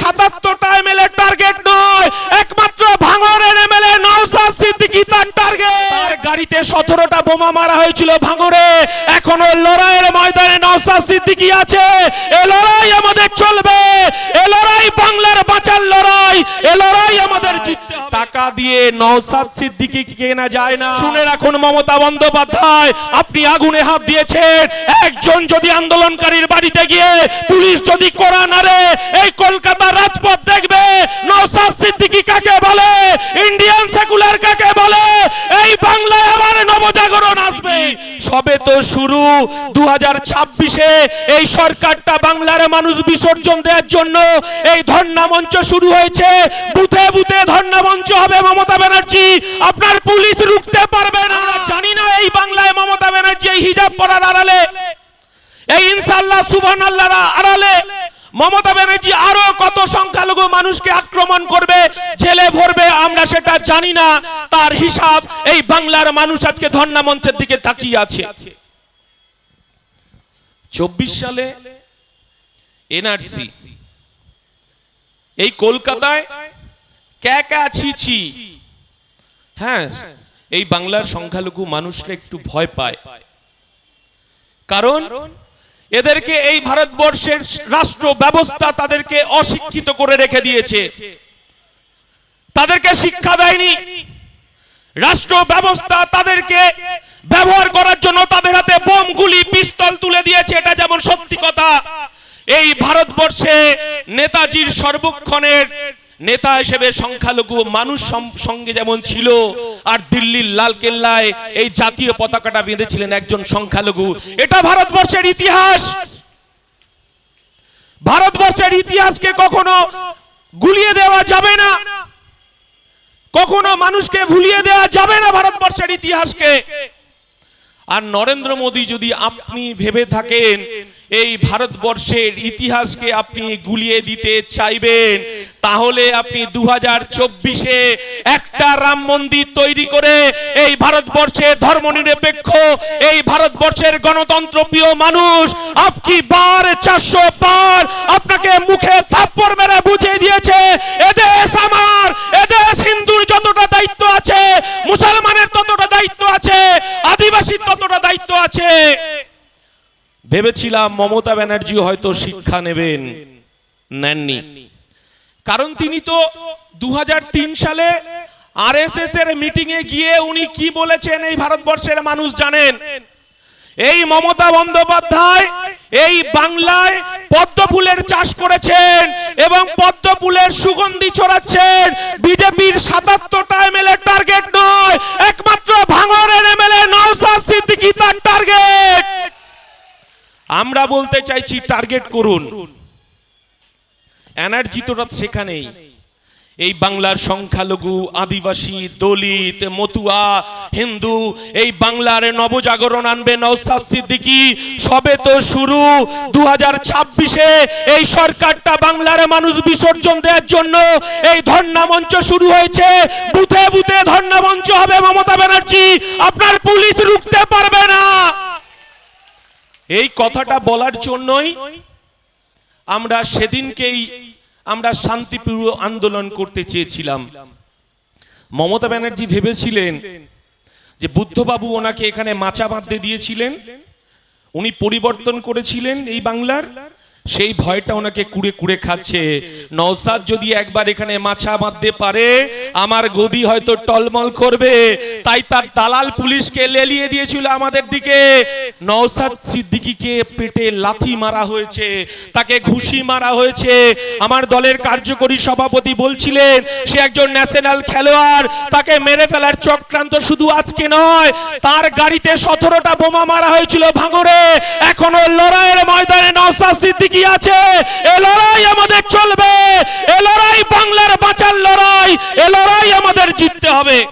সাতাত্তরটা MLA target নয়। একমাত্র ভাঙরের MLA Naushad Siddiqui তার টার্গেট তার গাড়িতে সতেরোটা বোমা মারা হয়েছিল ভাঙরে। এখনও লড়াইয়ের ময়দানে নওসাদ সিদ্দিকী আছে এ লড়াই আমাদের চলবে এ লড়াই বাংলার বাঁচার লড়াই এ লড়াই আমাদের জিততে হবে। টাকা দিয়ে নওসাদ সিদ্দিকী কেনা যায় না। শুনে রাখুন মমতা বন্দ্যোপাধ্যায়, আপনি আগুনে হাত দিয়েছেন। একজন যদি আন্দোলনকারীর বাড়িতে গিয়ে পুলিশ যদি কোরআন আরে এই কলকাতা রাজপথ দেখবে। নওসাদ সিদ্দিকি কাকে বলে? ইন্ডিয়ান সেকুলার কাকে বলে এই বাংলায় আবার নবজাগরণ আসবে সবে তো শুরু। দু হাজার ছাব্বিশে এই সরকারটা বাংলার মানুষ বিসর্জন দেওয়ার জন্য এই ধর্ণা মঞ্চ শুরু হয়েছে। বুথে বুথে ধর্ণা মঞ্চ হবে মমতা ব্যানার্জি। আপনার পুলিশ রুখতে পারবে না। জানি না এই বাংলায় মমতা ব্যানার্জি এই হিজাব পরার আড়ালে। এই ইনশাল্লাহ সুবহান আল্লাহর আড়ালে। মমতা ব্যানার্জি আরও কত সংখ্যালঘু মানুষকে আক্রমণ করবে, জেলে ভরবে, আমরা সেটা জানি না। তার হিসাব এই বাংলার মানুষ আজকে ধর্ণা মঞ্চের দিকে তাকিয়ে আছে। চব্বিশ সালে এনআরসি, এই কলকাতায় ক্যাকা ছিছি হ্যাঁ এই বাংলার সংখ্যালঘু মানুষকে একটু ভয় পায়। কারণ এদেরকে এই ভারতবর্ষের রাষ্ট্র ব্যবস্থা তাদেরকে অশিক্ষিত করে রেখে দিয়েছে। তাদেরকে শিক্ষা দেয়নি। রাষ্ট্র ব্যবস্থা তাদেরকে ব্যবহার করার জন্য তাদের হাতে বোম, গুলি, পিস্তল তুলে দিয়েছে। এটা যেমন সত্যি কথা, এই ভারতবর্ষে নেতাজির সর্বক্ষণের নেতা হিসেবে সংখ্যালঘু মানুষ সঙ্গে যেমন ছিল, আর দিল্লির লাল কেল্লায় এই জাতীয় পতাকাটা বেঁধেছিলেন একজন সংখ্যালঘু। এটা ভারতবর্ষের ইতিহাস! ভারতবর্ষের ইতিহাসকে কখনো গুলিয়ে দেওয়া যাবে না। কখনো মানুষকে ভুলিয়ে দেওয়া যাবে না ভারতবর্ষের ইতিহাসকে। আর নরেন্দ্র মোদী যদি আপনি ভেবে থাকেন, এই ভারতবর্ষের ইতিহাসকে আপনি গুলিয়ে দিতে চাইবেন, তাহলে আপনি দু হাজার চব্বিশে একটা রাম মন্দির তৈরি করে এই ভারতবর্ষের ধর্মনিরপেক্ষ, এই ভারতবর্ষের গণতন্ত্র প্রিয় মানুষ আপকি বার চারশো পার আপনাকে মুখে থাপ্পড় মেরে বুঝিয়ে দিয়েছে ভেবেছিলাম মমতা ব্যানার্জি হয়তো শিক্ষা নেবেন। নেননি। কারণ তিনি তো দু সালে আরএসএস এর মিটিং এ গিয়ে উনি কি বলেছেন এই ভারতবর্ষের মানুষ জানেন। এই মমতা বন্দ্যোপাধ্যায় এই বাংলায় পদ্ম ফুলের চাষ করেছেন এবং পদ্ম ফুলের সুগন্ধি ছড়াচ্ছেন। বিজেপির সাতাত্তরটা এমএলএ টার্গেট নয় আমরা বলতে চাইছি টার্গেট করুন। এনার্জি তো সেখানেই। এই বাংলার সংখ্যালঘু, আদিবাসী, দলিত, মতুয়া, হিন্দু, এই বাংলার নবজাগরণ আনবে নওসাদ সিদ্দিকী। সবে তো শুরু। দু হাজার ছাব্বিশে এই সরকারটা বাংলার মানুষ বিসর্জন দেওয়ার জন্য এই ধর্ণা মঞ্চ শুরু হয়েছে। বুথে বুথে ধর্ণা মঞ্চ হবে মমতা ব্যানার্জি। আপনার পুলিশ রুখতে পারবে না। এই কথাটা বলার জন্যই আমরা সেদিনকেই আমরা শান্তিপ্রিয় আন্দোলন করতে চেয়েছিলাম। মমতা ব্যানার্জি ভেবেছিলেন যে বুদ্ধবাবু ওনাকে এখানে মাচা বাঁধতে দিয়েছিলেন, উনি পরিবর্তন করেছিলেন এই বাংলার। সেই ভয়টা ওনাকে কুড়ে কুড়ে খাচ্ছে। নওসাদ যদি একবার এখানে মাছা বাঁধতে পারে, আমার গদি হয়তো টলমল করবে। তাই তার দালাল পুলিশকে লেলিয়ে দিয়েছিল আমাদের দিকে। নওসাদ সিদ্দিকীকে পেটে লাথি মারা হয়েছে, তাকে ঘুষি মারা হয়েছে। আমার দলের কার্যকরী সভাপতি বলছিলেন, সে একজন ন্যাশনাল খেলোয়াড়, তাকে মেরে ফেলার চক্রান্ত শুধু আজকে নয়, তার গাড়িতে সতেরোটা বোমা মারা হয়েছিল ভাঙরে এখনও লড়াইয়ের ময়দানে নওসাদ সিদ্দিকী আছে? এ লড়াই আমাদের চলবে। এ লড়াই বাংলার বাঁচার লড়াই। এ লড়াই আমাদের জিততে হবে।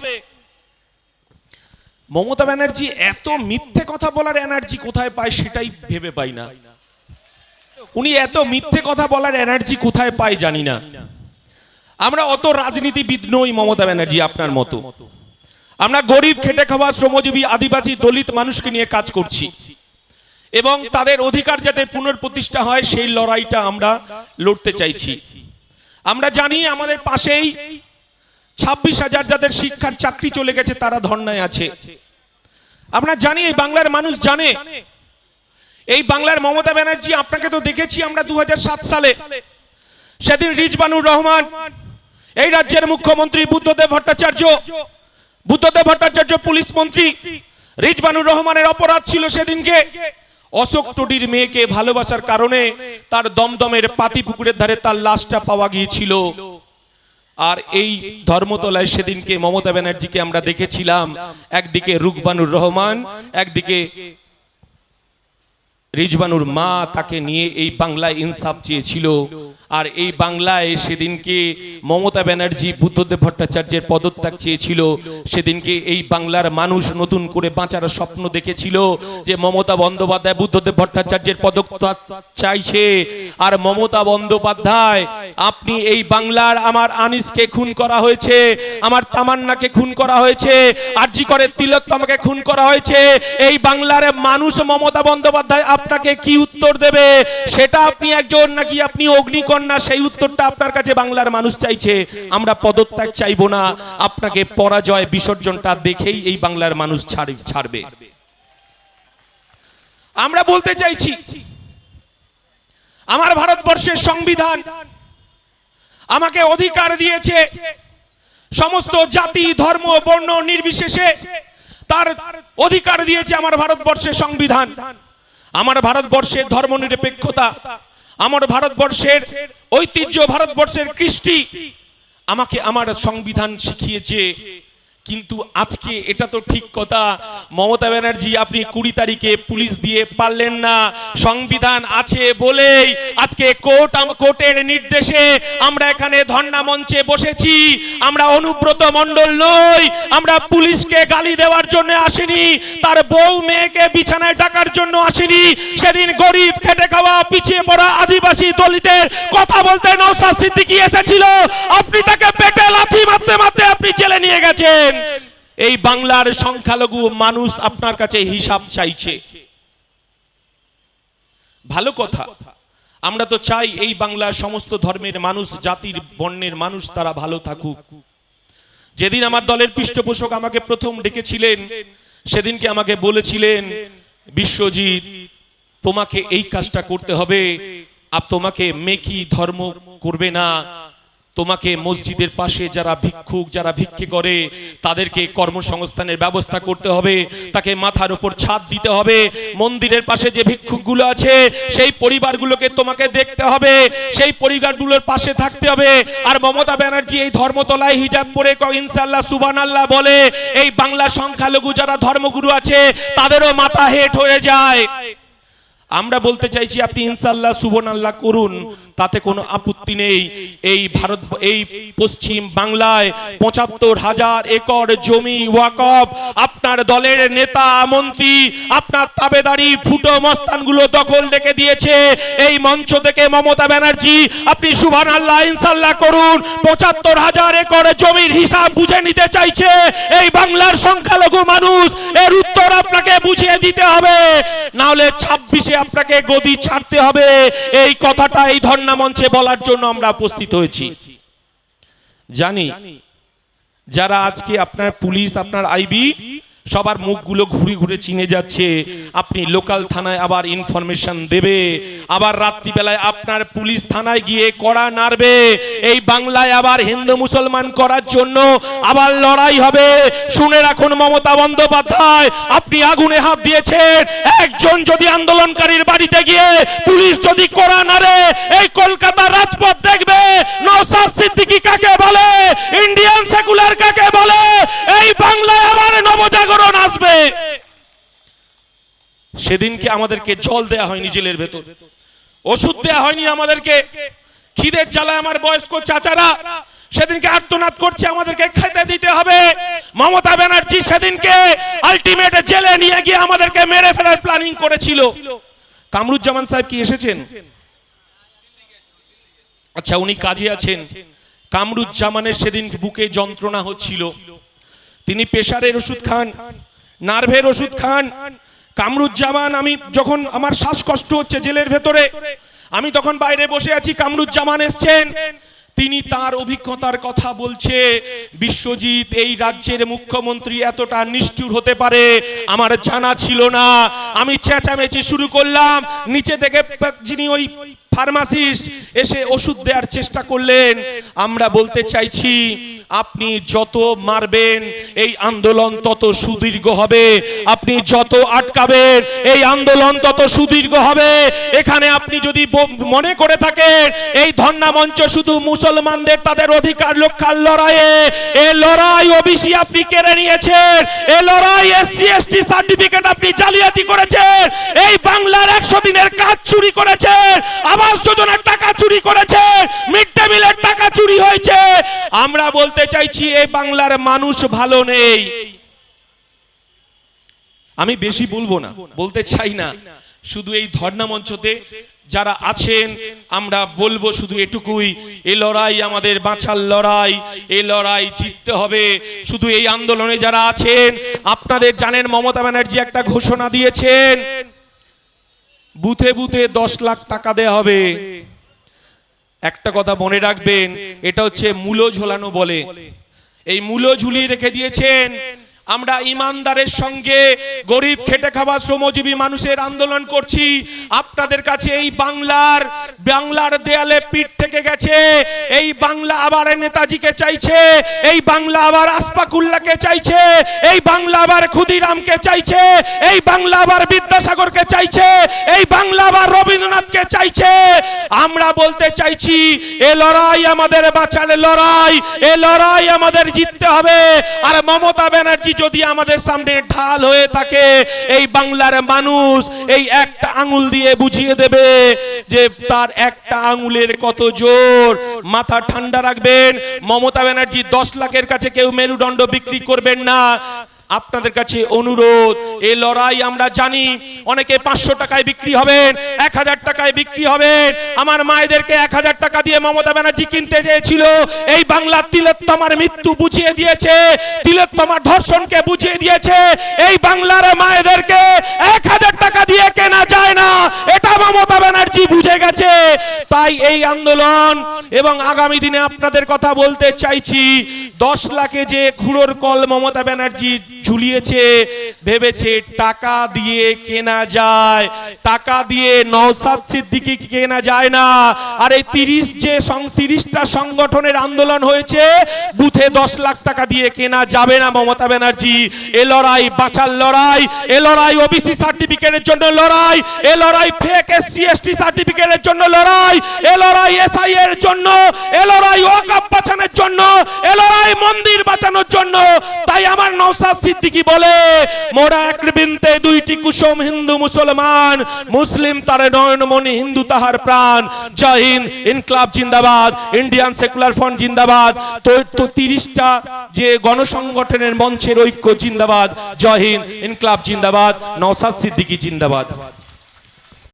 মমতা ব্যানার্জি এত মিথ্যে কথা বলার এনার্জি কোথায় পায় সেটাই ভেবে পাই না। উনি এত মিথ্যে কথা বলার এনার্জি কোথায় পায় জানি না। আমরা অত রাজনীতিবিদ নই মমতা ব্যানার্জি আপনার মতো। আমরা গরিব, খেটে খাওয়া, শ্রমজীবী, আদিবাসী, দলিত মানুষকে নিয়ে কাজ করছি। এবং তাদের অধিকার যাতে পুনর্প্রতিষ্ঠা হয়, সেই লড়াইটা আমরা লড়তে চাইছি। আমরা জানি আমাদের পাশেই ছাব্বিশ হাজার যাদের শিক্ষার চাকরি চলে গেছে, তারা ধর্নায় আছে। আমরা জানি এই বাংলার মানুষ জানে। এই বাংলার মমতা ব্যানার্জি, আপনাকে তো দেখেছি আমরা দু হাজার সাত সালে। সেদিন রিজবানুর রহমান, এই রাজ্যের মুখ্যমন্ত্রী বুদ্ধদেব ভট্টাচার্য বুদ্ধদেব ভট্টাচার্য পুলিশ মন্ত্রী, রিজবানুর রহমানের অপরাধ ছিল সেদিনকে। অশোক টুডির মেয়েকে ভালোবাসার কারণে তার দমদমের পাতি পুকুরের ধারে তার লাশটা পাওয়া গিয়েছিল। আর এই ধর্মতলায় সেদিনকে মমতা ব্যানার্জিকে আমরা দেখেছিলাম। একদিকে রুকবানুর রহমান, একদিকে রিজবানুর মা তাকে নিয়ে এই বাংলায় ইনসাফ চেয়েছিল। আর এই বাংলায় সেদিনকে মমতা ব্যানার্জি, বুদ্ধদেব ভট্টাচার্যের পদত্যাগ চেয়েছিল। সেদিনকে এই বাংলার মানুষ নতুন করে বাঁচার স্বপ্ন দেখেছিল যে মমতা বন্দ্যোপাধ্যায় বুদ্ধদেব ভট্টাচার্যের পদত্যাগ চাইছে। আর মমতা বন্দ্যোপাধ্যায়, আপনি এই বাংলার আমার আনিসকে খুন করা হয়েছে, আমার তামান্নাকে খুন করা হয়েছে, আরজি করে তিলোত্তমাকে খুন করা হয়েছে। এই বাংলার মানুষ মমতা বন্দ্যোপাধ্যায় আপনাকে কি উত্তর দেবে? সেটা আপনি একজন নাকি আপনি অগ্নিকন্যা সেই উত্তরটা আপনার কাছে বাংলার মানুষ চাইছে। আমরা পদত্যাগ চাইব না। আপনাকে পরাজয়, বিসর্জনটা দেখেই এই বাংলার মানুষ ছাড়বে। আমরা বলতে চাইছি, আমার ভারতবর্ষের সংবিধান আমাকে অধিকার দিয়েছে। সমস্ত জাতি, ধর্ম, বর্ণ নির্বিশেষে তার অধিকার দিয়েছে আমার ভারতবর্ষের সংবিধান। আমার ভারতবর্ষের ধর্মনিরপেক্ষতা আমার ভারতবর্ষের ঐতিহ্য ভারতবর্ষের কৃষ্টি আমাকে আমার সংবিধান শিখিয়েছে। কিন্তু আজকে এটা তো ঠিক কথা। মমতা ব্যানার্জি, আপনি কুড়ি তারিখে পুলিশ দিয়ে পারলেন না। সংবিধান আছে বলেই আজকে কোর্ট কোর্টের নির্দেশে আমরা এখানে ধর্ণা মঞ্চে বসেছি। আমরা অনুব্রত মণ্ডল নই। আমরা পুলিশকে গালি দেওয়ার জন্য আসিনি। তার বউ মেয়েকে বিছানায় ডাকার জন্য আসিনি। সেদিন গরিব, খেটে খাওয়া, পিছিয়ে পড়া আদিবাসী দলিতের কথা বলতে নৌসাদ সিদ্দিকী এসেছিল। আপনি তাকে পেটে লাথি মারতে মারতে আপনি জেলে নিয়ে গেছেন। এই বাংলার সংখ্যালঘু মানুষ আপনার কাছে হিসাব চাইছে। ভালো কথা। আমরা তো চাই এই বাংলার সমস্ত ধর্মের মানুষ, জাতির, বর্ণের মানুষ তারা ভালো থাকুক। যেদিন আমার দলের পৃষ্ঠপোষক আমাকে প্রথম ডেকেছিলেন, সেদিনকে আমাকে বলেছিলেন, বিশ্বজিৎ, তোমাকে এই কাজটা করতে হবে। আর তোমাকে মেকি ধর্ম করবে না। তোমাকে মসজিদের পাশে যারা ভিক্ষুক, যারা ভিক্ষে করে, তাদেরকে কর্মসংস্থানের ব্যবস্থা করতে হবে। তাকে মাথার উপর ছাদ দিতে হবে। মন্দিরের পাশে যে ভিক্ষুকগুলো আছে, সেই পরিবারগুলোকে তোমাকে দেখতে হবে। সেই পরিবারগুলোর পাশে থাকতে হবে। আর মমতা ব্যানার্জি এই ধর্মতলায় হিজাব পরে ইনশাল্লাহ সুবান আল্লাহ বলে, এই বাংলা সংখ্যালঘু যারা ধর্মগুরু আছে, তাদেরও মাথা হেট হয়ে যায়। আমরা বলতে চাইছি আপনি ইনশাল্লাহ সুবন আল্লাহ করুন, তাতে কোনো আপত্তি নেই। এই ভারত, এই পশ্চিম বাংলায় পঁচাত্তর হাজার একর জমি ওয়াকফ, আপনার দলের নেতা, মন্ত্রী, আপনার তাবেদারি ফুটো মস্তানগুলো দখল রেখে দিয়েছে। এই মঞ্চ থেকে মমতা ব্যানার্জি, আপনি সুবহান আল্লাহ ইনশাল্লাহ করুন, পঁচাত্তর হাজার একর জমির হিসাব বুঝে নিতে চাইছে। এই বাংলার সংখ্যালঘু মানুষ, এর উত্তর আপনাকে বুঝিয়ে দিতে হবে। না হলে ছাব্বিশে আপনাকে গদি ছাড়তে হবে। এই কথাটা এই ধর্ণা মঞ্চে বলার জন্য আমরা উপস্থিত হয়েছি। জানি, যারা আজকে আপনার পুলিশ, আপনার আইবি সবার মুখগুলো ঘুরে ঘুরে চিনে যাচ্ছে। আপনি লোকাল থানায় আবার ইনফরমেশন দেবে। আবার রাত্রিবেলায় আপনার পুলিশ থানায় গিয়ে কড়া নাড়বে। এই বাংলায় আবার হিন্দু মুসলমান করার জন্য আবার লড়াই হবে। শুনে রাখুন মমতা বন্দ্যোপাধ্যায়, আপনি আগুনে হাত দিয়েছেন। একজন যদি আন্দোলনকারীর বাড়িতে গিয়ে পুলিশ যদি কড়া নাড়ে, এই কলকাতার রাজপথ দেখবে। নওসাদ সিদ্দিকী কাকে বলে? ইন্ডিয়ান সেকুলার কাকে বলে এই বাংলায় আবার নবজাগরণ আসবে সেদিনকে আমাদেরকে জল দেয়া হয়নি জেলের ভেতর। ওষুধ দেয়া হয়নি আমাদেরকে। খিদের জ্বালায় আমার বয়স্ক চাচারা সেদিনকে আর্তনাদ করছে, আমাদেরকে খেতে দিতে হবে। মমতা ব্যানার্জি সেদিনকে আলটিমেট জেলে নিয়ে গিয়ে আমাদেরকে মেরে ফেলার প্ল্যানিং করেছিল। কামরুজ্জামান সাহেব কি এসেছেন? আচ্ছা উনি কাজে আছেন। কামরুজ্জামানের সেদিন বুকে যন্ত্রণা হচ্ছিল। তিনি প্রেশারের ওষুধ খান, নার্ভের ওষুধ খান কামরুজ্জামান, আমি যখন আমার শ্বাসকষ্ট হচ্ছে জেলের ভেতরে, আমি তখন বাইরে বসে আছি, কামরুজ্জামান এসছেন। তিনি তার অভিজ্ঞতার কথা বলছে, বিশ্বজিৎ, এই রাজ্যের মুখ্যমন্ত্রী এতটা নিষ্ঠুর হতে পারে, আমার জানা ছিল না। আমি চেঁচামেচি শুরু করলাম, নিচে থেকে যিনি ওই ফার্মাসিস্ট এসে ওষুধ দেওয়ার চেষ্টা করলেন। আমরা বলতে চাইছি, আপনি যত মারবেন, এই আন্দোলন তত সুদীর্ঘ হবে। আপনি যত আটকাবেন, এই আন্দোলন তত সুদীর্ঘ হবে। এখানে আপনি যদি মনে করে থাকেন, এই ধর্ণা মঞ্চ শুধু মুসলমানদের, তাদের অধিকার রক্ষার লড়াইয়ে। এই লড়াই ওবিসি আপনি কেড়ে নিয়েছেন। এই লড়াই এসসি, এসটি সার্টিফিকেট আপনি জালিয়াতি করেছেন। এই বাংলার একশো দিনের কাজ চুরি করেছেন। আবাস যোজনার টাকা চুরি করেছেন মিড ডে মিলের টাকা চুরি হয়েছে। আমরা বলতে চাইছি এই বাংলার মানুষ ভালো নেই। আমি বেশি বলব না, বলতে চাই না। শুধু এই ধর্ণা মঞ্চতে যারা আছেন, আমরা বলব শুধু এটুকুই, এ লড়াই আমাদের বাঁচার লড়াই, এ লড়াই জিততে হবে। শুধু এই আন্দোলনে যারা আছেন, আপনাদের জানেন মমতা ব্যানার্জি একটা ঘোষণা দিয়েছেন বুথে বুথে দশ লাখ টাকা দেয়া হবে। একটা কথা মনে রাখবেন, এটা হচ্ছে মূলো ঝোলানো বলে। এই মূলো ঝুলিয়ে রেখে দিয়েছেন আমরা ইমানদারের সঙ্গে গরিব খেটে খাওয়া শ্রমজীবী মানুষের আন্দোলন করছি। আপনাদের কাছে এই বাংলার বাংলার দেয়ালে পিঠ থেকে গেছে। এই বাংলা আবার নেতাজিকে চাইছে। এই বাংলা আবার আসপাকুল্লাকে চাইছে। এই বাংলা আবার ক্ষুদিরামকে চাইছে। এই বাংলা আবার বিদ্যাসাগরকে চাইছে। এই বাংলা আবার রবীন্দ্রনাথকে চাইছে। আমরা বলতে চাইছি, এ লড়াই আমাদের বাঁচার লড়াই, এ লড়াই আমাদের জিততে হবে। আর মমতা ব্যানার্জি যদি আমাদের সামনে ঢাল হয়ে থাকে, এই বাংলার মানুষ এই একটা আঙুল দিয়ে বুঝিয়ে দেবে যে তার একটা আঙুলের কত জোর। মাথা ঠান্ডা রাখবেন, মমতা ব্যানার্জি দশ লাখের কাছে কেউ মেরুদণ্ড বিক্রি করবেন না। আপনাদের কাছে অনুরোধ, এ লড়াই আমরা জানি অনেকে পাঁচশো টাকায় বিক্রি হবেন, এক হাজার টাকায় বিক্রি হবেন। আমার মায়েদেরকে এক হাজার টাকা দিয়ে মমতা ব্যানার্জি কিনতে চেয়েছিল। এই বাংলা তিলোত্তমার মৃত্যু বুঝিয়ে দিয়েছে তিলোত্তমার ধর্ষণকে বুঝিয়ে দিয়েছে। এই বাংলার মায়েদেরকে এক হাজার টাকা দিয়ে কেনা যায় না, এটা মমতা ব্যানার্জি বুঝে গেছে। তাই এই আন্দোলন এবং আগামী দিনে আপনাদের কথা বলতে চাইছি, দশ লাখে যে খুঁড়োর কল মমতা ব্যানার্জি ঝুলিয়েছে, ভেবেছে টাকা দিয়ে কেনা যায়। টাকা দিয়ে নওসাদ সিদ্দিকি কেনা যায় না। আর এই তিরিশ যে তিরিশটা সংগঠনের আন্দোলন হয়েছে, বুথে দশ লাখ টাকা দিয়ে কেনা যাবে না মমতা ব্যানার্জি। এ লড়াই বাঁচার লড়াই, এ লড়াই ওবিসি সার্টিফিকেটের জন্য লড়াই, এ লড়াই ফেক এসসি এসটি সার্টিফিকেটের জন্য লড়াই, এ লড়াই এসআই এর জন্য, এ লড়াই ওয়াকাপ বাঁচানোর জন্য এ লড়াই মন্দির বাঁচানোর জন্য। তাই আমার নওসাদ সিদ্দিকি বলে, মোরা এক বৃন্তে দুইটি কুসুম হিন্দু মুসলমান, মুসলিম তার নয়নমণি হিন্দু তাহার প্রাণ। জয় হিন্দ, ইনকলাব জিন্দাবাদ, ইন্ডিয়ান সেকুলার ফ্রন্ট জিন্দাবাদ। তো তিরিশটা যে গণসংগঠনের মঞ্চের ঐক্য জিন্দাবাদ। জয় হিন্দ, ইনকলাব জিন্দাবাদ নওসাদ সিদ্দিকি জিন্দাবাদ।